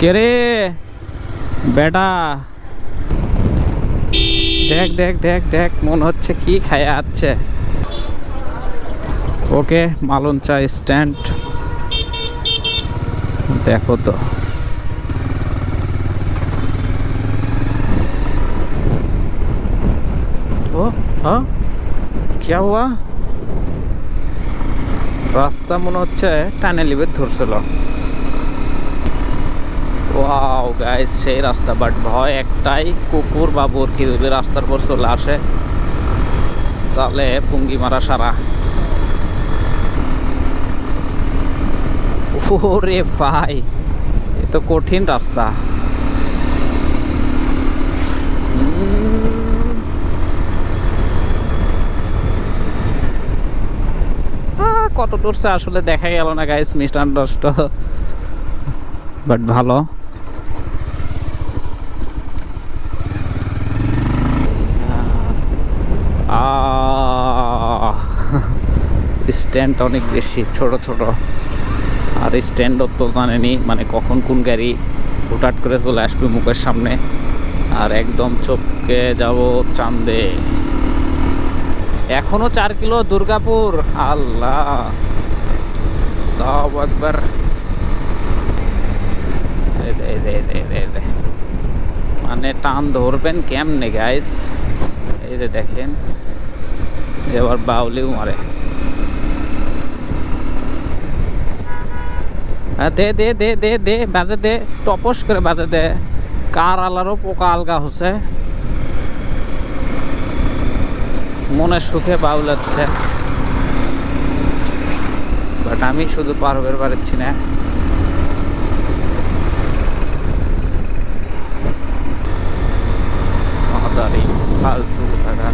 কে রে বেটা দেখ দেখ দেখ দেখ মনে হচ্ছে কি খায়া আছে ওকে মালন চা স্ট্যান্ড দেখো তো ও হ্যাঁ क्या हुआ রাস্তা মনে হচ্ছে টানে লিবে ধরছিল ওয়াও গাইস সেই রাস্তা বাট ভয় একটাই, কুকুর বা বরকি দেবে রাস্তার পর চলে আসে। তাহলে পুঙ্গি মারা সারা। ওরে ভাই, এ তো কঠিন রাস্তা। কত দূরছে আসলে দেখা গেল না গাইস মিস্টান্ডাস্ট বাট ভালো। স্ট্যান্ড অনেক বেশি, ছোট ছোট। আর স্ট্যান্ডও তো জানেনি মানে কখন কোন গাড়ি হুটাট করে চলে আসবে মুখের সামনে। আর একদম চোখকে যাব চান্দে এখনও চার কিলো দুর্গাপুর, আল্লাহ। একবার। মানে টান ধরবেন কেমনে গাইস এই যে দেখেন, এবার বাউলিও মারে। দে দে দে দে দে, বাদে দে, টপস করে বাদে দে। কার আলারও পোকা আলগা হচ্ছে? মনের সুখে বাউলাচ্ছে বাট আমি শুধু পার হয়ে পারছি না ফালতু থাকা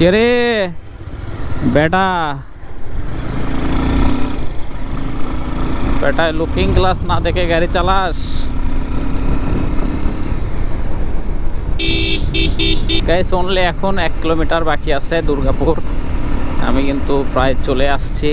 কে রে? বেটা। বেটা লুকিং গ্লাস না দেখে গাড়ি চালাস। গাইস অনলি এখন এক কিলোমিটার বাকি আছে দুর্গাপুর। আমি কিন্তু প্রায় চলে আসছি।